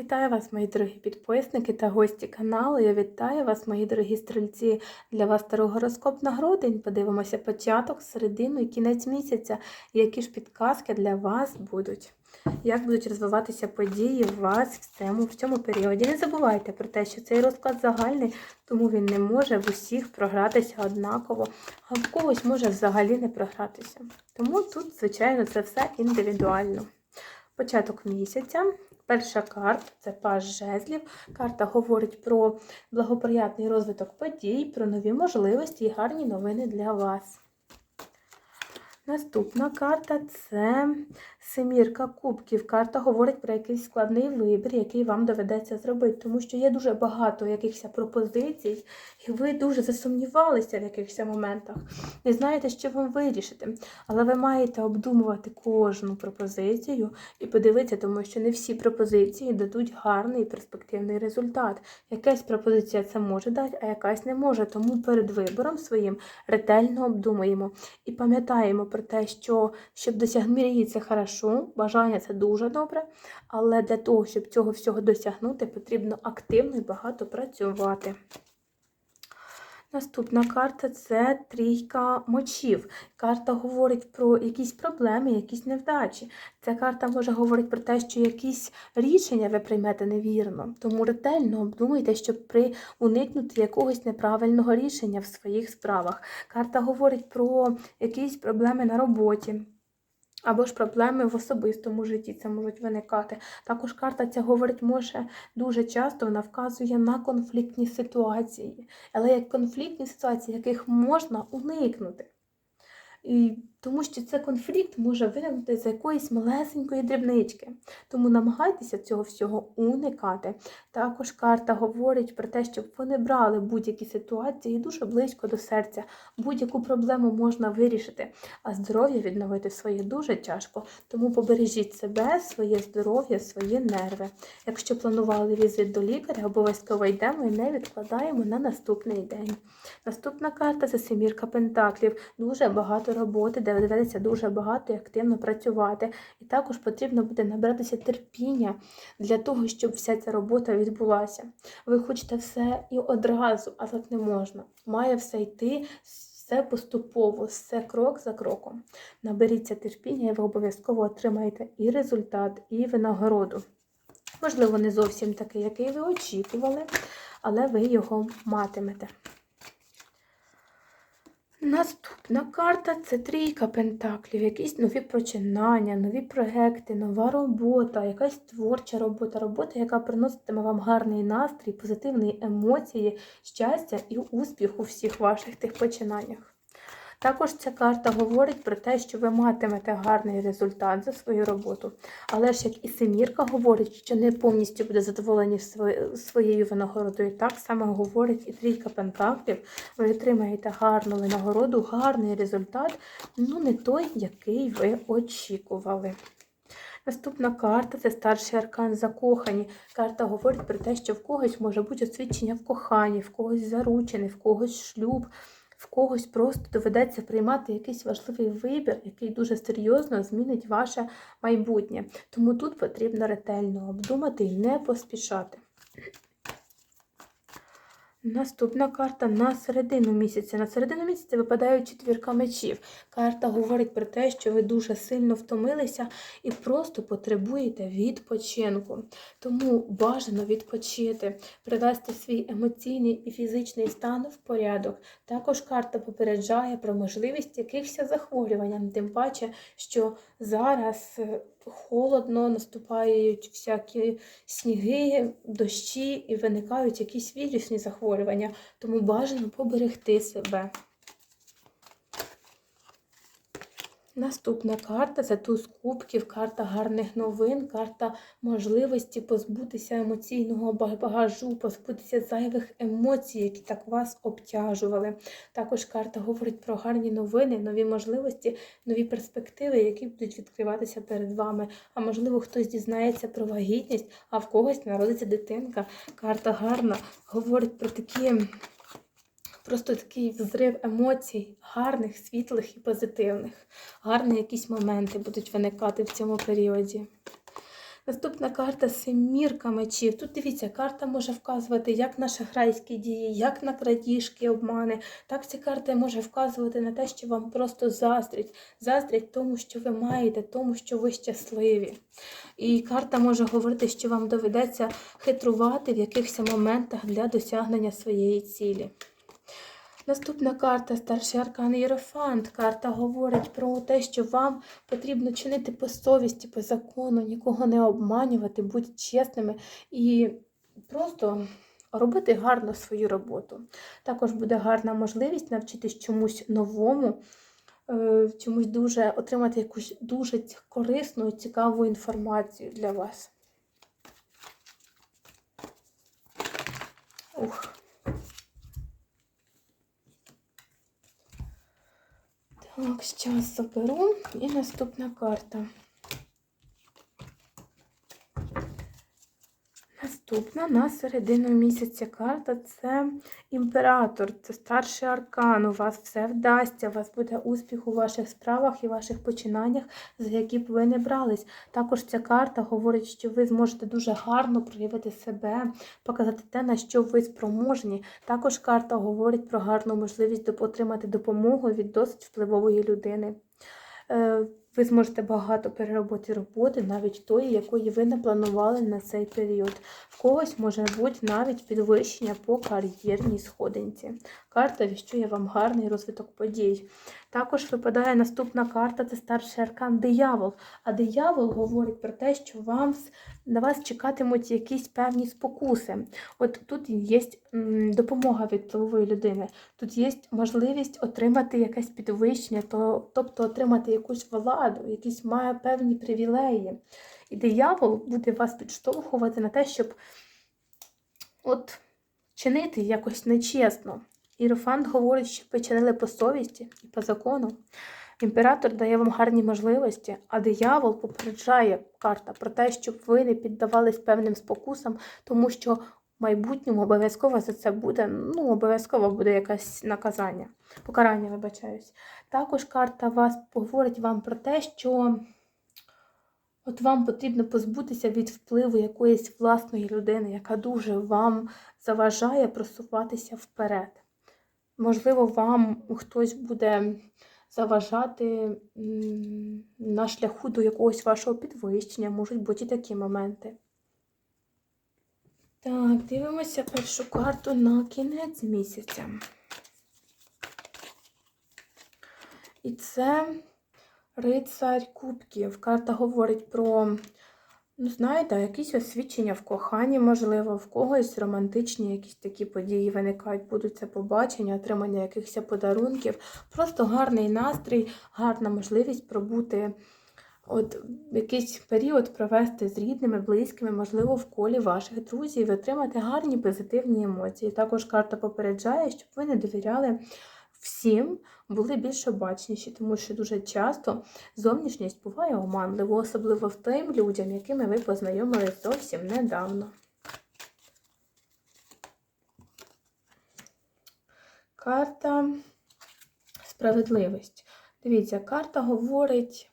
Вітаю вас, мої дорогі підписники та гості каналу. Я вітаю вас, мої дорогі стрільці. Для вас старий гороскоп на грудень. Подивимося початок, середину і кінець місяця. Які ж підказки для вас будуть? Як будуть розвиватися події у вас в цьому, в цьому періоді? Не забувайте про те, що цей розклад загальний, тому він не може в усіх програтися однаково, а в когось може взагалі не програтися. Тому тут, звичайно, це все індивідуально. Початок місяця. Перша карта це паж жезлів. Карта говорить про благоприятний розвиток подій, про нові можливості і гарні новини для вас. Наступна карта це семірка кубків. Карта говорить про якийсь складний вибір, який вам доведеться зробити, тому що є дуже багато якихось пропозицій, і ви дуже засумнівалися в якихось моментах. Не знаєте, що вам вирішити. Але ви маєте обдумувати кожну пропозицію і подивитися, тому що не всі пропозиції дадуть гарний перспективний результат. Якась пропозиція це може дати, а якась не може. Тому перед вибором своїм ретельно обдумуємо і пам'ятаємо про те, що щоб досягнути мрії, це хорошо, бажання це дуже добре, але для того, щоб цього всього досягнути, потрібно активно і багато працювати. Наступна карта це трійка мочів. Карта говорить про якісь проблеми, якісь невдачі. Ця карта може говорити про те, що якісь рішення ви приймете невірно. Тому ретельно обдумуйте, щоб при уникнути якогось неправильного рішення в своїх справах. Карта говорить про якісь проблеми на роботі. Або ж проблеми в особистому житті це можуть виникати. Також карта ця говорить, може дуже часто вона вказує на конфліктні ситуації, але як конфліктні ситуації, яких можна уникнути. І тому що цей конфлікт може виникнути з якоїсь малесенької дрібнички. Тому намагайтеся цього всього уникати. Також карта говорить про те, щоб ви не брали будь-які ситуації дуже близько до серця. Будь-яку проблему можна вирішити, а здоров'я відновити своє дуже тяжко. Тому побережіть себе, своє здоров'я, свої нерви. Якщо планували візит до лікаря, обов'язково йдемо і не відкладаємо на наступний день. Наступна карта це семірка пентаклів. Дуже багато роботи, де доведеться дуже багато і активно працювати. І також потрібно буде набратися терпіння для того, щоб вся ця робота відбулася. Ви хочете все і одразу, а так не можна. Має все йти. Все поступово, все крок за кроком. Наберіться терпіння, і ви обов'язково отримаєте і результат, і винагороду. Можливо, не зовсім такий, який ви очікували, але ви його матимете. Наступна карта це трійка пентаклів, якісь нові починання, нові проекти, нова робота, якась творча робота, робота, яка приноситиме вам гарний настрій, позитивні емоції, щастя і успіх у всіх ваших тих починаннях. Також ця карта говорить про те, що ви матимете гарний результат за свою роботу. Але ж як і Семірка говорить, що не повністю буде задоволені своєю винагородою, так само говорить і трійка пентаклів. Ви отримаєте гарну винагороду, гарний результат, ну не той, який ви очікували. Наступна карта це старший аркан закохані. Карта говорить про те, що в когось може бути освідчення в коханні, в когось заручений, в когось шлюб в когось просто доведеться приймати якийсь важливий вибір, який дуже серйозно змінить ваше майбутнє. Тому тут потрібно ретельно обдумати і не поспішати. Наступна карта на середину місяця. На середину місяця випадає четвірка мечів. Карта говорить про те, що ви дуже сильно втомилися і просто потребуєте відпочинку. Тому бажано відпочити, привести свій емоційний і фізичний стан в порядок. Також карта попереджає про можливість якихось захворювань, тим паче, що зараз е, холодно, наступають всякі сніги, дощі і виникають якісь вірусні захворювання, тому бажано поберегти себе. Наступна карта це туз кубків, карта гарних новин, карта можливості позбутися емоційного багажу, позбутися зайвих емоцій, які так вас обтяжували. Також карта говорить про гарні новини, нові можливості, нові перспективи, які будуть відкриватися перед вами. А можливо, хтось дізнається про вагітність, а в когось народиться дитинка. Карта гарна, говорить про такі. Просто такий взрив емоцій, гарних, світлих і позитивних. Гарні якісь моменти будуть виникати в цьому періоді. Наступна карта семірка мечів. Тут дивіться, карта може вказувати як на шахрайські дії, як на крадіжки, обмани. Так ця карта може вказувати на те, що вам просто заздрять. Заздрять тому, що ви маєте, тому, що ви щасливі. І карта може говорити, що вам доведеться хитрувати в якихось моментах для досягнення своєї цілі. Наступна карта старший аркан Єрофант. Карта говорить про те, що вам потрібно чинити по совісті, по закону, нікого не обманювати, бути чесними і просто робити гарно свою роботу. Також буде гарна можливість навчитись чомусь новому, е, чомусь дуже отримати якусь дуже корисну і цікаву інформацію для вас. Ух. Так, зараз заберу. І наступна карта. Наступна на середину місяця карта це імператор, це старший аркан. У вас все вдасться, у вас буде успіх у ваших справах і ваших починаннях, за які б ви не брались. Також ця карта говорить, що ви зможете дуже гарно проявити себе, показати те, на що ви спроможні. Також карта говорить про гарну можливість отримати допомогу від досить впливової людини. Ви зможете багато переробити роботи, навіть тої, якої ви не планували на цей період. В когось може бути навіть підвищення по кар'єрній сходинці. Карта віщує вам гарний розвиток подій. Також випадає наступна карта це старший аркан диявол. А диявол говорить про те, що вам на вас чекатимуть якісь певні спокуси. От тут є допомога від впливової людини. Тут є можливість отримати якесь підвищення, то, тобто отримати якусь владу, якісь має певні привілеї. І диявол буде вас підштовхувати на те, щоб от чинити якось нечесно. Ірофант говорить, що ви чинили по совісті і по закону. Імператор дає вам гарні можливості, а диявол попереджає карта про те, щоб ви не піддавались певним спокусам, тому що в майбутньому обов'язково за це буде, ну, обов'язково буде якесь наказання, покарання, вибачаюсь. Також карта вас говорить вам про те, що от вам потрібно позбутися від впливу якоїсь власної людини, яка дуже вам заважає просуватися вперед. Можливо, вам хтось буде заважати на шляху до якогось вашого підвищення, можуть бути і такі моменти. Так, дивимося першу карту на кінець місяця. І це рицарь кубків. Карта говорить про, ну, знаєте, якісь освідчення в коханні, можливо, в когось романтичні якісь такі події виникають, будуть це побачення, отримання якихось подарунків. Просто гарний настрій, гарна можливість пробути. От якийсь період провести з рідними, близькими, можливо, в колі ваших друзів, отримати гарні позитивні емоції. Також карта попереджає, щоб ви не довіряли всім, були більш обачніші, тому що дуже часто зовнішність буває оманливо, особливо в тим людям, якими ви познайомились зовсім недавно. Карта справедливість. Дивіться, карта говорить.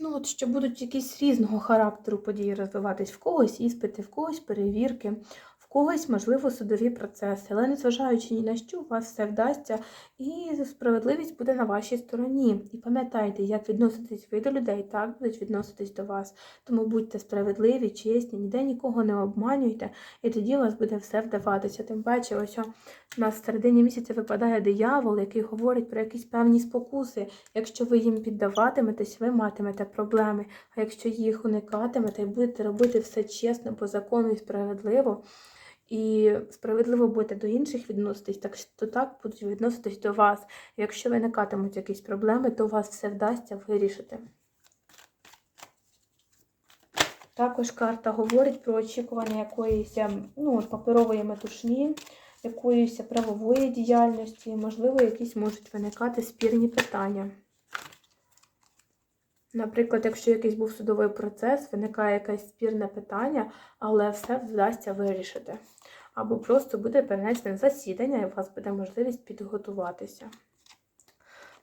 Ну, от що будуть якісь різного характеру події розвиватись. В когось іспити, в когось перевірки, в когось, можливо, судові процеси. Але незважаючи ні на що, у вас все вдасться, і справедливість буде на вашій стороні. І пам'ятайте, як відноситись ви до людей, так будуть відноситись до вас. Тому будьте справедливі, чесні, ніде нікого не обманюйте, і тоді у вас буде все вдаватися. Тим паче, ось у нас в середині місяця випадає диявол, який говорить про якісь певні спокуси. Якщо ви їм піддаватиметесь, ви матимете проблеми. А якщо їх уникатимете і будете робити все чесно, по закону і справедливо, і справедливо будете до інших відноситись, так то так будуть відноситись до вас. Якщо виникатимуть якісь проблеми, то у вас все вдасться вирішити. Також карта говорить про очікування якоїсь ем, ну, паперової метушні, якоїсь правової діяльності, можливо, якісь можуть виникати спірні питання. Наприклад, якщо якийсь був судовий процес, виникає якесь спірне питання, але все вдасться вирішити. Або просто буде перенесене засідання, і у вас буде можливість підготуватися.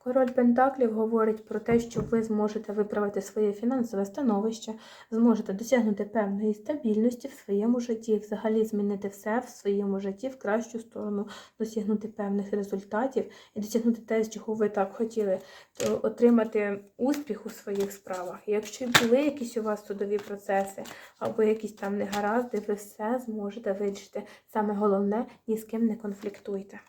Король Пентаклів говорить про те, що ви зможете виправити своє фінансове становище, зможете досягнути певної стабільності в своєму житті, взагалі змінити все в своєму житті в кращу сторону, досягнути певних результатів і досягнути те, чого ви так хотіли, то отримати успіх у своїх справах. Якщо були якісь у вас судові процеси або якісь там негаразди, ви все зможете вирішити. Саме головне, ні з ким не конфліктуйте.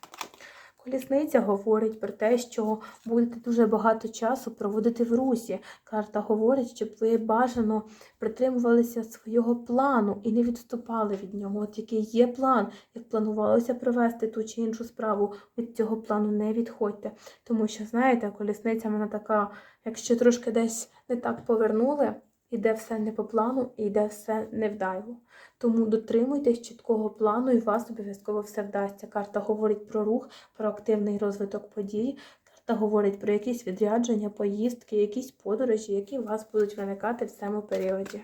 Колісниця говорить про те, що будете дуже багато часу проводити в русі. Карта говорить, щоб ви бажано притримувалися свого плану і не відступали від нього. От який є план, як планувалося провести ту чи іншу справу, від цього плану не відходьте. Тому що, знаєте, колісниця вона така, якщо трошки десь не так повернули, іде все не по плану і йде все невдало. Тому дотримуйтесь чіткого плану, і вас обов'язково все вдасться. Карта говорить про рух, про активний розвиток подій. Карта говорить про якісь відрядження, поїздки, якісь подорожі, які у вас будуть виникати в цьому періоді.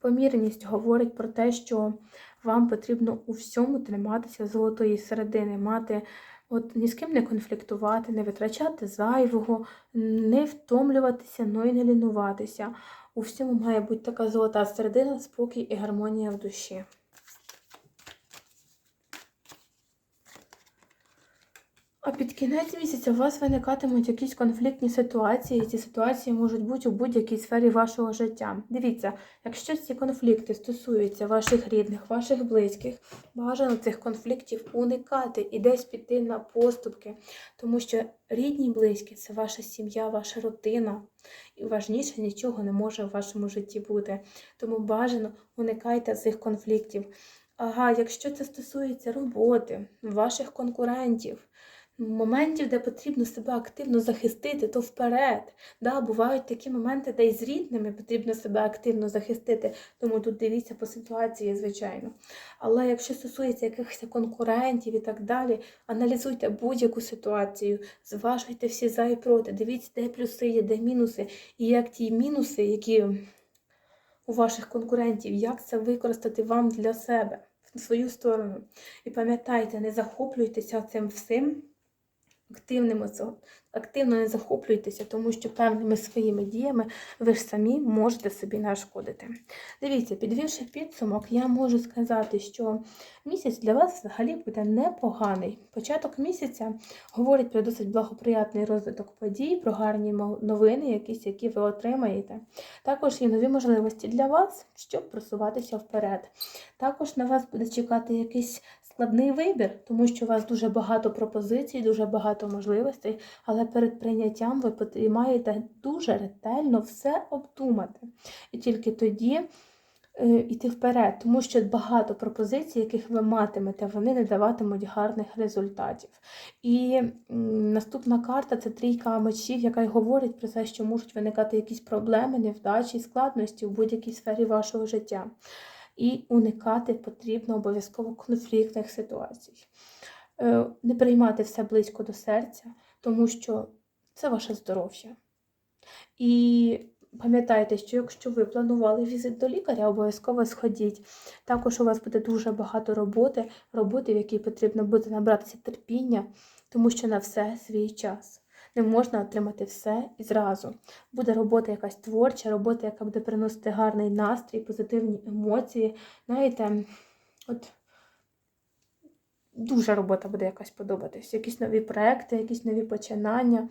Помірність говорить про те, що вам потрібно у всьому триматися золотої середини, мати от ні з ким не конфліктувати, не витрачати зайвого, не втомлюватися, ну і не лінуватися. У всьому має бути така золота середина, спокій і гармонія в душі. А під кінець місяця у вас виникатимуть якісь конфліктні ситуації, і ці ситуації можуть бути у будь-якій сфері вашого життя. Дивіться, якщо ці конфлікти стосуються ваших рідних, ваших близьких, бажано цих конфліктів уникати і десь піти на поступки, тому що рідні близькі це ваша сім'я, ваша родина, і важніше нічого не може в вашому житті бути. Тому бажано уникайте цих конфліктів. Ага, якщо це стосується роботи, ваших конкурентів, моментів, де потрібно себе активно захистити, то вперед. Да, Бувають такі моменти, де і з рідними потрібно себе активно захистити, тому тут дивіться по ситуації, звичайно. Але якщо стосується якихось конкурентів і так далі, аналізуйте будь-яку ситуацію, зважуйте всі за і проти, дивіться, де плюси є, де мінуси, і як ті мінуси, які у ваших конкурентів, як це використати вам для себе, в свою сторону. І пам'ятайте, не захоплюйтеся цим всім активними активно не захоплюйтеся, тому що певними своїми діями ви ж самі можете собі нашкодити. Дивіться, підвівши підсумок, я можу сказати, що місяць для вас взагалі буде непоганий. Початок місяця говорить про досить благоприятний розвиток подій, про гарні новини, якісь, які ви отримаєте. Також є нові можливості для вас, щоб просуватися вперед. Також на вас буде чекати якийсь складний вибір, тому що у вас дуже багато пропозицій, дуже багато можливостей, але перед прийняттям ви маєте дуже ретельно все обдумати. І тільки тоді йти е, вперед, тому що багато пропозицій, яких ви матимете, вони не даватимуть гарних результатів. І наступна карта це трійка мечів, яка й говорить про те, що можуть виникати якісь проблеми, невдачі, складності в будь-якій сфері вашого життя і уникати потрібно обов'язково конфліктних ситуацій. Е, не приймати все близько до серця, тому що це ваше здоров'я. І пам'ятайте, що якщо ви планували візит до лікаря, обов'язково сходіть. Також у вас буде дуже багато роботи, роботи, в якій потрібно буде набратися терпіння, тому що на все свій час не можна отримати все і зразу. Буде робота якась творча, робота, яка буде приносити гарний настрій, позитивні емоції. Знаєте, от дуже робота буде якась подобатись. Якісь нові проекти, якісь нові починання.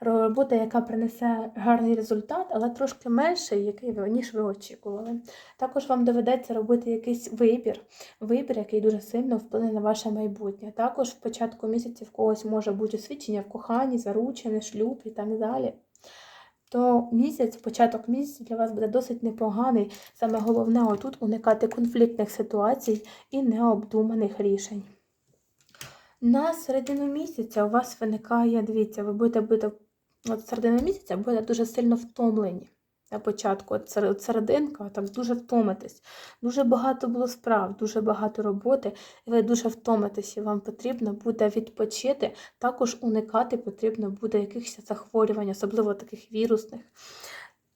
Робота, яка принесе гарний результат, але трошки менший, який ви, ніж ви очікували. Також вам доведеться робити якийсь вибір, вибір, який дуже сильно вплине на ваше майбутнє. Також в початку місяця в когось може бути освічення в коханні, заручене, шлюб і так далі. То місяць, початок місяця для вас буде досить непоганий. Саме головне отут уникати конфліктних ситуацій і необдуманих рішень. На середину місяця у вас виникає, дивіться, ви будете бути от середину місяця будете дуже сильно втомлені. На початку, от серединка, так дуже втомитесь. Дуже багато було справ, дуже багато роботи, і ви дуже втомитесь, і вам потрібно буде відпочити, також уникати потрібно буде якихось захворювань, особливо таких вірусних.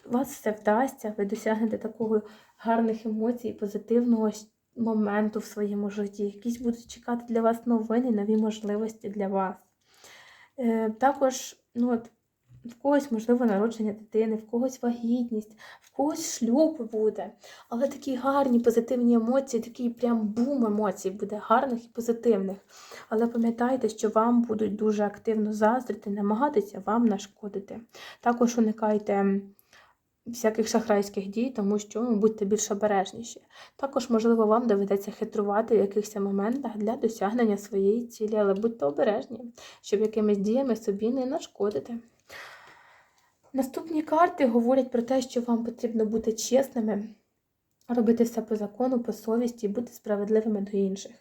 У вас все вдасться, ви досягнете такого гарних емоцій, позитивного моменту в своєму житті. Якісь будуть чекати для вас новини, нові можливості для вас. Е, Також, ну от, в когось, можливо, народження дитини, в когось вагітність, в когось шлюб буде. Але такі гарні позитивні емоції, такий прям бум емоцій буде гарних і позитивних. Але пам'ятайте, що вам будуть дуже активно заздрити, намагатися вам нашкодити. Також уникайте всяких шахрайських дій, тому що ну, будьте більш обережніші. Також, можливо, вам доведеться хитрувати в якихось моментах для досягнення своєї цілі, але будьте обережні, щоб якимись діями собі не нашкодити. Наступні карти говорять про те, що вам потрібно бути чесними, робити все по закону, по совісті і бути справедливими до інших.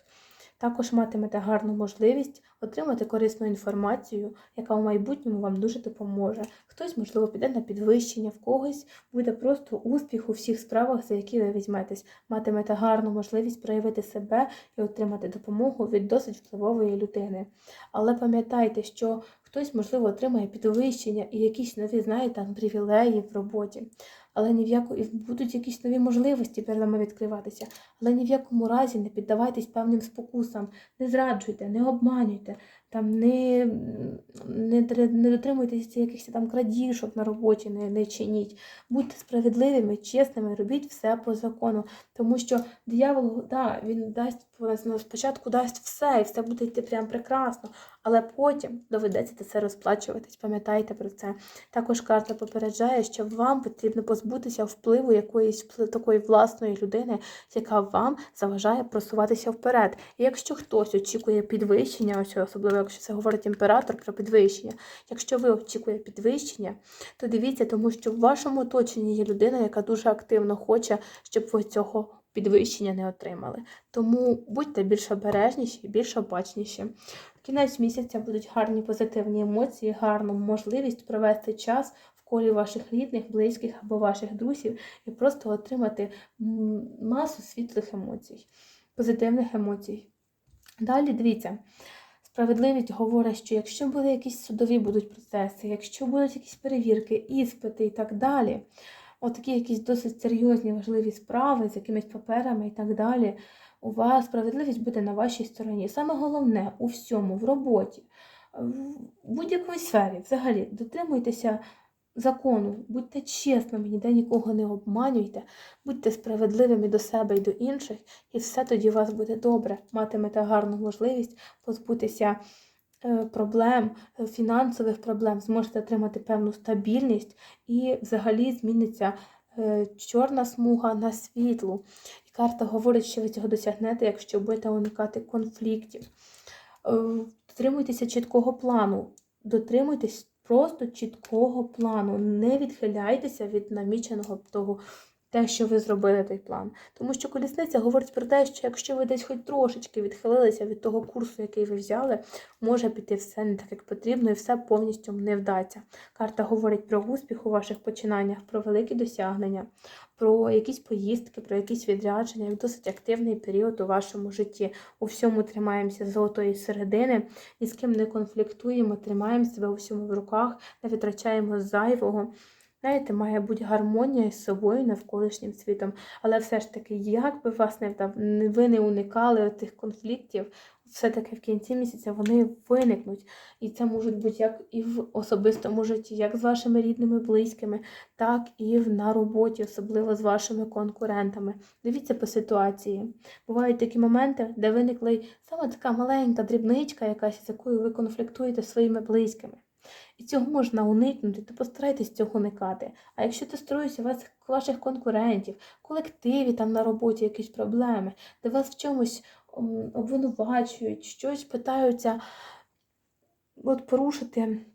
Також матимете гарну можливість отримати корисну інформацію, яка в майбутньому вам дуже допоможе. Хтось, можливо, піде на підвищення, в когось буде просто успіх у всіх справах, за які ви візьметесь. Матимете гарну можливість проявити себе і отримати допомогу від досить впливової людини. Але пам'ятайте, що хтось, можливо, отримає підвищення і якісь нові, знаєте, там, привілеї в роботі. Але ні в яку будуть якісь нові можливості перед вами відкриватися. Але ні в якому разі не піддавайтесь певним спокусам, не зраджуйте, не обманюйте, там не, не, не дотримуйтеся якихось там крадіжок на роботі, не, не чиніть. Будьте справедливими, чесними, робіть все по закону. Тому що диявол, да, він дасть ну, спочатку дасть все, і все буде йти прям прекрасно. Але потім доведеться це все розплачуватись. Пам'ятайте про це. Також карта попереджає, що вам потрібно позбутися впливу якоїсь такої власної людини, яка вам заважає просуватися вперед. І якщо хтось очікує підвищення, особливо якщо це говорить імператор про підвищення, якщо ви очікуєте підвищення, то дивіться, тому що в вашому оточенні є людина, яка дуже активно хоче, щоб ви цього підвищення не отримали. Тому будьте більш обережніші, більш обачніші. В кінець місяця будуть гарні позитивні емоції, гарну можливість провести час в колі ваших рідних, близьких або ваших друзів і просто отримати масу світлих емоцій, позитивних емоцій. Далі дивіться. Справедливість говорить, що якщо були якісь судові будуть процеси, якщо будуть якісь перевірки, іспити і так далі, отакі якісь досить серйозні важливі справи з якимись паперами і так далі, у вас справедливість буде на вашій стороні. Саме головне у всьому, в роботі, в будь-якій сфері, взагалі, дотримуйтеся закону, будьте чесними, ніде нікого не обманюйте, будьте справедливими до себе і до інших, і все тоді у вас буде добре. Матимете гарну можливість позбутися е, проблем, е, фінансових проблем, зможете отримати певну стабільність і взагалі зміниться е, чорна смуга на світлу. І карта говорить, що ви цього досягнете, якщо будете уникати конфліктів. Дотримуйтеся чіткого плану, дотримуйтесь просто чіткого плану. Не відхиляйтеся від наміченого того, те, що ви зробили той план. Тому що колісниця говорить про те, що якщо ви десь хоч трошечки відхилилися від того курсу, який ви взяли, може піти все не так, як потрібно, і все повністю не вдасться. Карта говорить про успіх у ваших починаннях, про великі досягнення, про якісь поїздки, про якісь відрядження, досить активний період у вашому житті. У всьому тримаємося золотої середини, ні з ким не конфліктуємо, тримаємо себе у всьому в руках, не витрачаємо зайвого. Знаєте, має бути гармонія з собою, навколишнім світом. Але все ж таки, як би вас не вдав, ви не уникали тих конфліктів, все-таки в кінці місяця вони виникнуть. І це можуть бути як і в особистому житті, як з вашими рідними, близькими, так і на роботі, особливо з вашими конкурентами. Дивіться по ситуації. Бувають такі моменти, де виникла саме така маленька дрібничка, якась, з якою ви конфліктуєте своїми близькими. І цього можна уникнути, то постарайтесь цього уникати. А якщо це стосується вас, ваших конкурентів, колективі там на роботі якісь проблеми, де вас в чомусь обвинувачують, щось питаються от порушити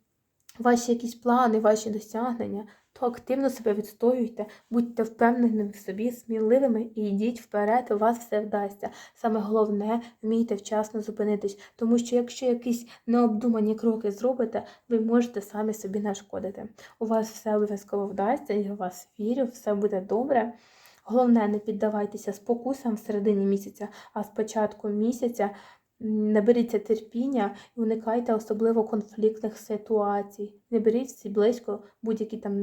ваші якісь плани, ваші досягнення, то активно себе відстоюйте, будьте впевненими в собі, сміливими і йдіть вперед, у вас все вдасться. Саме головне, вмійте вчасно зупинитись, тому що якщо якісь необдумані кроки зробите, ви можете самі собі нашкодити. У вас все обов'язково вдасться, я в вас вірю, все буде добре. Головне, не піддавайтеся спокусам в середині місяця, а з початку місяця наберіться терпіння і уникайте особливо конфліктних ситуацій. Не беріть близько будь-які там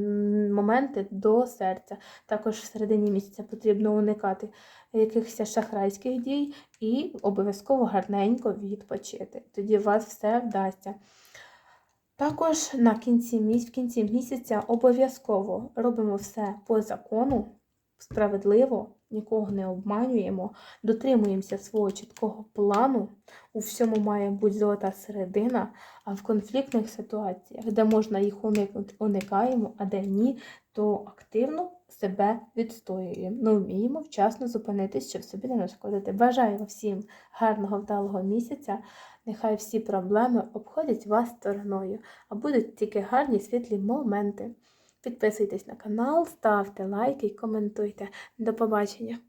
моменти до серця. Також в середині місяця потрібно уникати якихось шахрайських дій і обов'язково гарненько відпочити. Тоді у вас все вдасться. Також на кінці місяця, в кінці місяця обов'язково робимо все по закону, справедливо, нікого не обманюємо, дотримуємося свого чіткого плану. У всьому має бути золота середина, а в конфліктних ситуаціях, де можна їх уникнути, уникаємо, а де ні, то активно себе відстоюємо. Ну, вміємо вчасно зупинитись, щоб собі не нашкодити. Бажаю всім гарного вдалого місяця. Нехай всі проблеми обходять вас стороною, а будуть тільки гарні світлі моменти. Підписуйтесь на канал, ставте лайки і коментуйте. До побачення!